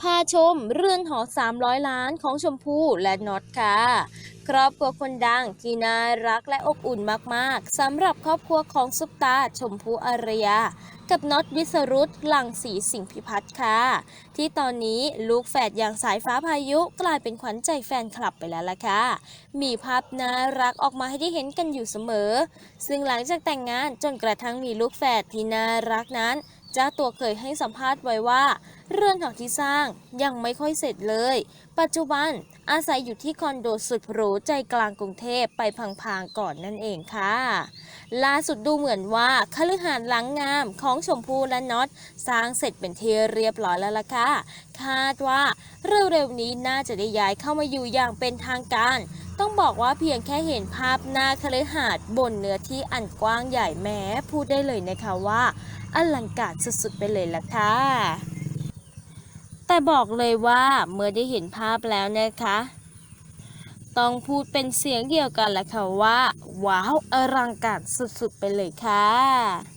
พาชมเรือนหอ 300 ล้านของชมพู่และน็อตค่ะ ครอบครัวคนดังที่น่ารักและอบอุ่นมากๆสำหรับครอบครัวของซุปตาชมพู่อารยา กับน็อตวิสรุตหลังสีสิงหพิพัฒน์ค่ะ ที่ตอนนี้ลูกแฝดอย่างสายฟ้าพายุกลายเป็นขวัญใจแฟนคลับไปแล้วล่ะค่ะ มีภาพน่ารักออกมาให้ได้เห็นกันอยู่เสมอ ซึ่งหลังจากแต่งงานจนกระทั่งมีลูกแฝดที่น่ารักนั้น เจ้าตัวเคยให้สัมภาษณ์ไว้ว่า เรื่องของที่สร้างยังไม่ค่อยเสร็จเลย ปัจจุบันอาศัยอยู่ที่คอนโดสุดหรูใจกลางกรุงเทพไปพังๆก่อนนั่นเองค่ะ ล่าสุดดูเหมือนว่าคฤหาสน์หลังงามของชมพูและน็อตสร้างเสร็จเป็นที่เรียบร้อยแล้วล่ะค่ะ คาดว่า เร็วๆนี้น่าจะได้ย้ายเข้ามาอยู่อย่างเป็นทางการ ต้องบอกว่าเพียงแค่เห็นภาพหน้าคฤหาสน์บนเนื้อที่อันกว้างใหญ่แม้พูดได้เลยนะคะว่าอลังการสุดๆไปเลยล่ะค่ะแต่บอกเลยว่าเมื่อได้เห็นภาพแล้วนะคะต้องพูดเป็นเสียงเดียวกันแหละค่ะว่า ว้าวอลังการสุดๆ ไปเลยค่ะ